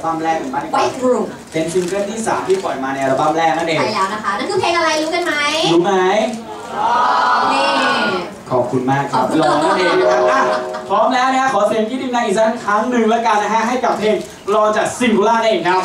บไปอัลบั้มแรกกันบ้างดีกว่า White Room เป็นซิงเกิลที่ 3 ที่ปล่อยมาในอัลบั้มแรกนั่นเอง ใช่แล้วนะคะ นั่นคือเพลงอะไรรู้กันไหมรู้ไหม นี่ ขอบคุณมากครับขอบคุณลองนั่นเองนะครับอะพร้อมแล้วนะฮะขอเสียงที่ดิมดังอีกสักครั้งหนึ่งแล้วกันนะฮะ ให้กับเพลงรอจากซิงคูล่านั่นเองครับ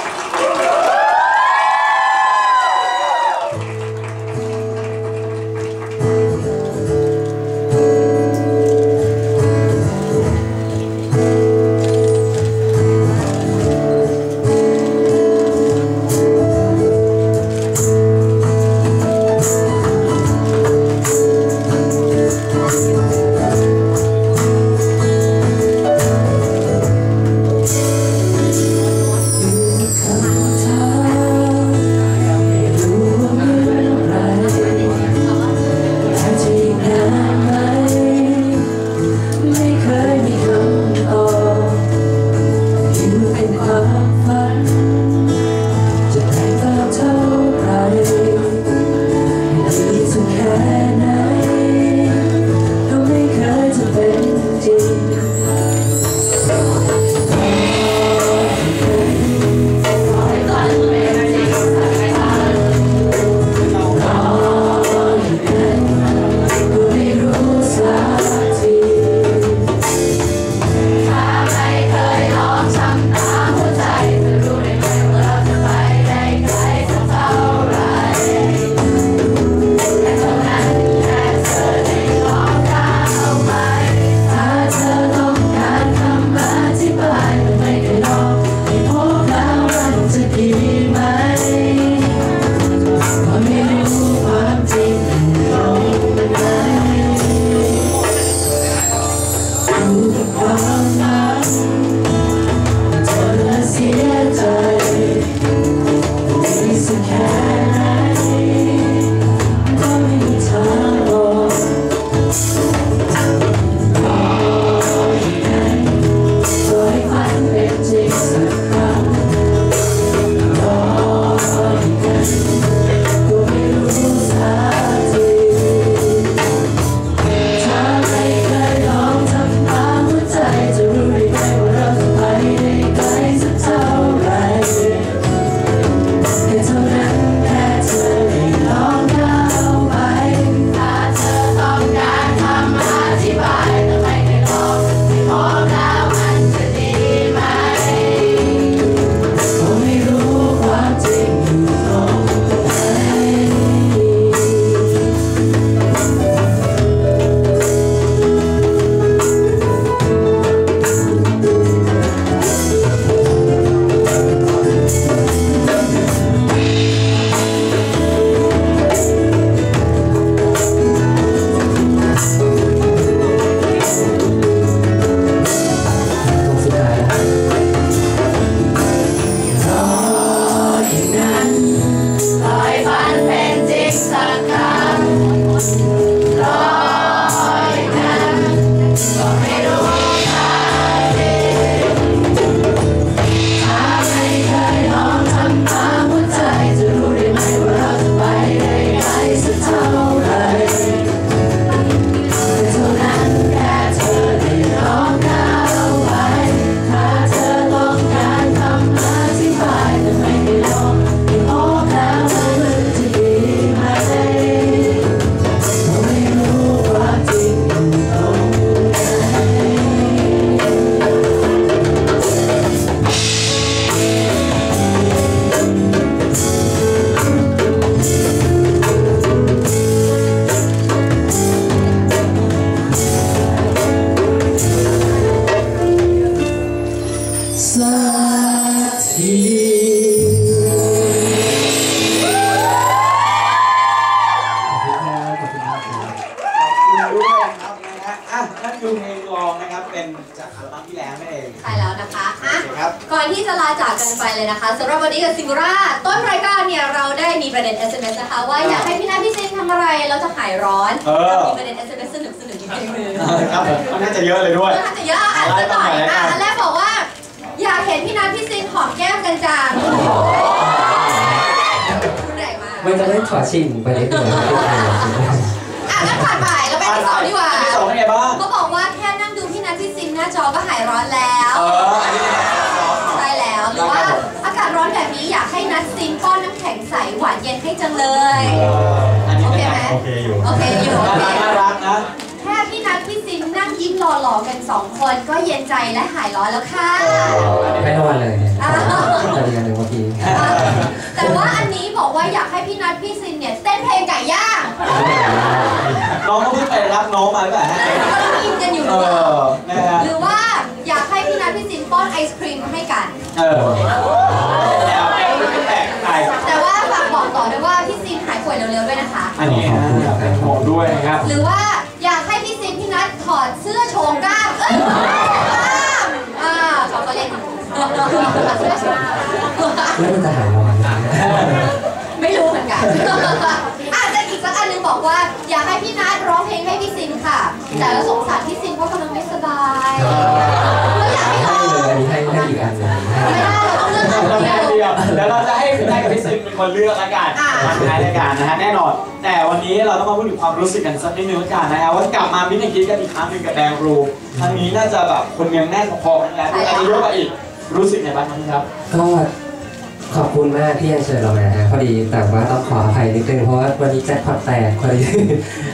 สำหรับวันนี้กับซิงคูราต้นรายการเนี่ยเราได้มีประเด็น SMS นะคะว่าอยากให้พี่นาพี่เจนทำอะไรแล้วจะหายร้อนเออมีประเด็น SMS สนุกสนุกๆจริงๆเลยครับผมก็น่าจะเยอะเลยด้วยน่าจะเยอะอ่านสักหน่อยอะอันแรกบอกว่า อยากเห็นพี่นาพี่เจนหอมแก้มกันจังรุนแรงมากมันจะได้ถอดชิงไปนิดนึงนะพี่ไทยอะงั้นผ่านไปแล้วไปที่สองดีกว่า ที่สองเป็นไงบ้าง ก็บอกว่าแค่นั่งดูพี่นัทพี่ซินหน้าจอก็หายร้อนแล้ว เอเลยอันนี้โอเป็นเคไงไหมโอเคอยู่โอเคอยู่โอน่าเครักน่ารักนะแค่พี่นัทพี่ซินนั่งยิ้มหล่อๆกันสองคนก็เย็นใจและหายร้อนแล้วค่ะไม่นอนเลยเนี่ยจะเรียนหนึ่งเมื่อกี้แต่ว่าอันนี้บอกว่าอยากให้พี่นัทพี่ซินเนี่ยเต้นเพลงไก่ย่างน้องก็เพิ่งไปรับน้องมาหรือเปล่าฮะก็ต้องกินกันอยู่หเอรือเปล่าอนะฮะหรือว่าอยากให้พี่นัทพี่ซินป้อนไอศครีมให้กันเออ วยเร็วๆด้วยนะคะ อันนี้นะเป็นห่วงด้วยนะครับ หรือว่าอยากให้พี่ซินพี่นัทถอดเสื้อโชว์กล้าม เอ้ยกล้ามอ่าเขาก็เล่นถอดเสื้อโชว์แล้วมันจะหายร้อนไหมไม่รู้เหมือนกันอาจจะอีกสักอันหนึงบอกว่า อยากให้พี่นัทร้องเพลงให้พี่ซินค่ะ แต่แล้วสงสารพี่ซินเพราะกำลังไม่สบายก็อยากให้ร้ให้องเลยอันนี้ให้ให้อีกอันหนึ่งให้ไม่ได้เราต้องเลือกอันเราเดีแค่ยว เดียวเดี๋ยวเราจะให้พี่นายกับพี่ซินเป็นคนเลือกละกันอ่าวันท้ายรายการนะฮะแน่นอน แต่วันนี้เราต้องมาพูดถึงความรู้สึกกันสักนิดนึงละกันนะฮะว่ากลับมามินิคิดกันอีกครั้งหนึ่งกับแดงรูครั้งนี้น่าจะแบบคนเมืองแน่นพอๆกันแล้วอาจจะเยอะกว่าอีกรู้สึกไงบ้างครับก็ขอบคุณมากที่ยังเชิญเรามาฮะพอดีแต่ว่าต้องขออภัยนิดนึงเพราะว่าวันนี้แจ็คพอตแตกพอดี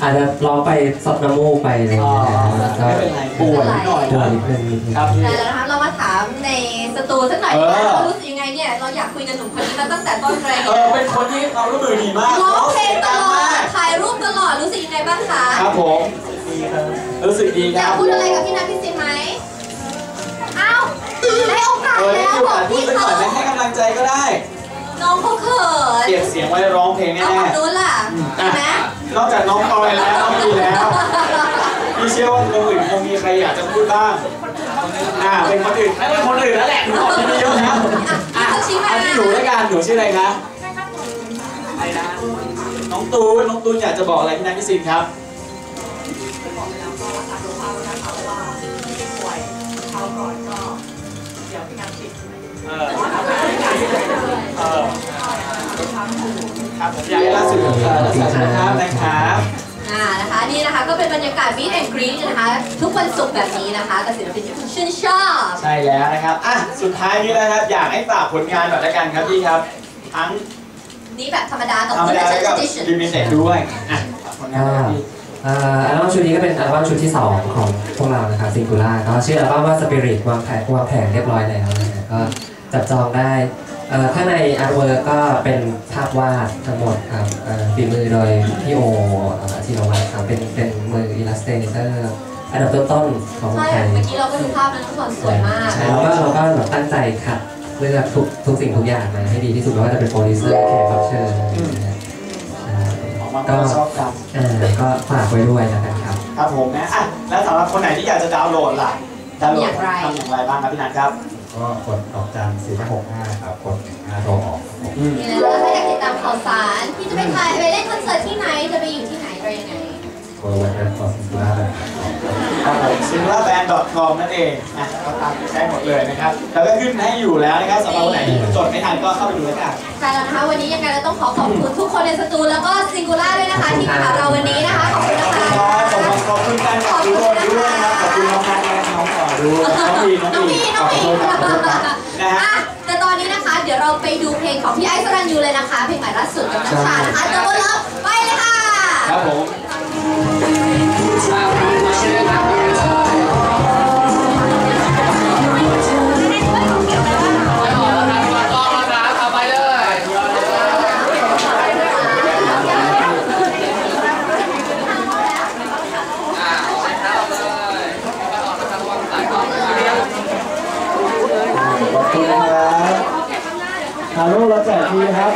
อาจจะร้องไปซดน้ำมูกไปอะไรอย่างอ๋อเงี้ยนะก็ไม่เป็นไรป่วยนิดหน่อยตัวนะนิดนึงนิดนึงครับพี่แต่แล้วนะคะเรามาถามในสตูสักหน่อยเออว่าเรารู้สึกยังไง เนี่ยเราอยากคุยกับหนุ่มคนนี้มาตั้งแต่ต้นรายเอการอเป็นคนที่ความร่วมมือดีมากร้องเพลงตลอมากดถ่ายรูปตลอดรู้สึกยังไงบ้างคะครับผมรู้สึกดีคอยารักบพูดอะไรกับพี่นัทพี่ซินไหมอ้าวได้โอกาสเออได้แล้วที่บว่าอกพูดพี่ไปหเขาน่อยไหมให้กำลังใจก็ได้ น้องเขาเขินเก็บเสียงไว้ร้องเพลงเอาแน่คนนู้นล่ะๆใช่ไหมอะนอกจากน้องตอยแล้วน้องมีแล้วพี่เชื่อว่าคนอื่นคงมีใครอยากจะพูดบ้างอ่าเป็นคนอื่นเป็นคนอื่นแล้วแหละถึงบอกที่มีเยอะแล้วอะเอาที่ หนูแล้วกันหนูชื่ออะไรคะอะไรนะน้องตูนน้องตูนอยากจะบอกอะไรพี่นัทพี่ซินครับเออเออครับผมอยากให้ล่าสุดเอ่อรักษาสุขภาพนะครับอ่า นะคะนี่นะคะ ก็เป็นบรรยากาศ Meet and Greet นะคะ ทุกวันศุกร์แบบนี้นะคะกับศิลปินที่คุณชื่นชอบ ใช่แล้วนะครับ อะ สุดท้ายนี้นะครับ อยากให้ฝากผลงานหน่อยละกันครับพี่ครับ ทั้งนี่แบบธรรมดากับธรรมดาและ Limited กับ Edition ลิมิเต็ดด้วยอะฝากผลงานหน่อยพี่ อ่าอัลบั้มชุดนี้ก็เป็นอัลบั้มชุดที่ 2 ของพวกเรานะคะซิงคูล่าก็ชื่ออัลบั้มว่า Spirit วางแผนวางแผนเรียบร้อยแล้วนะฮะก็จับจองได้เอ่อ ข้างในอาร์ตเวิร์ก็เป็นภาพวาดทั้งหมดครับเอ่อฝีมือโดยพี่โอเอ่อชินวัตรครับเป็นเป็นมืออิลลัสเตเตอร์อันดับต้นๆของเมืองใช่ไทยเมื่อกี้เราก็ดูภาพนั้นทุกคนสวยมากใช่แล้วก็เราก็แบบตั้งใจคัดเลือกทุกทุกสิ่งทุกอย่างมาให้ดีที่สุดไม่ว่าจะเป็นโปรดิวเซอร์แขกรับเชิญนะฮะใช่ออกมาก็ชอบกันอ่าก็ฝากไว้ด้วยนะครับครับผมนะอะแล้วสำหรับคนไหนที่อยากจะดาวน์โหลดล่ะดาวน์โหลดทำอย่างไรบ้างครับพี่นันครับ ก็กดดอกจันสี่ห้าหกห้าครับกดหนึ่งห้าโทรออกครับผมอืมนี่แล้วถ้าอยากติดตามข่าวสารที่จะไปถ่ายไปเล่นคอนเสิร์ตที่ไหนจะไปอยู่ที่ไหนอะไรยังไงโทรไว้เป็นคอสิบห้าเลยครับผม s i n g l a b a n d c o m นั่นเองนะก็ตามไปได้หมดเลยนะครับแล้วก็ขึ้นให้อยู่แล้วนะครับสำหรับคนไหนที่จดไม่ทันก็เข้าไปดูแล้วกันใช่แล้วนะคะวันนี้ยังไงเราต้องขอขอบคุณทุกคนในสตูแล้วก็ซิงคูล่าด้วยนะคะที่มาหาเราวันนี้นะคะขอบคุณขนะอบคุณคะ ของพี่ไอซ์สรันยูเลยนะคะเพลงใหม่ล่าสุดกับนัชชานะคะเดอะบอลล์ไปเลยค่ะ ครับผม ถ่ายรูปเราแจกทีครับ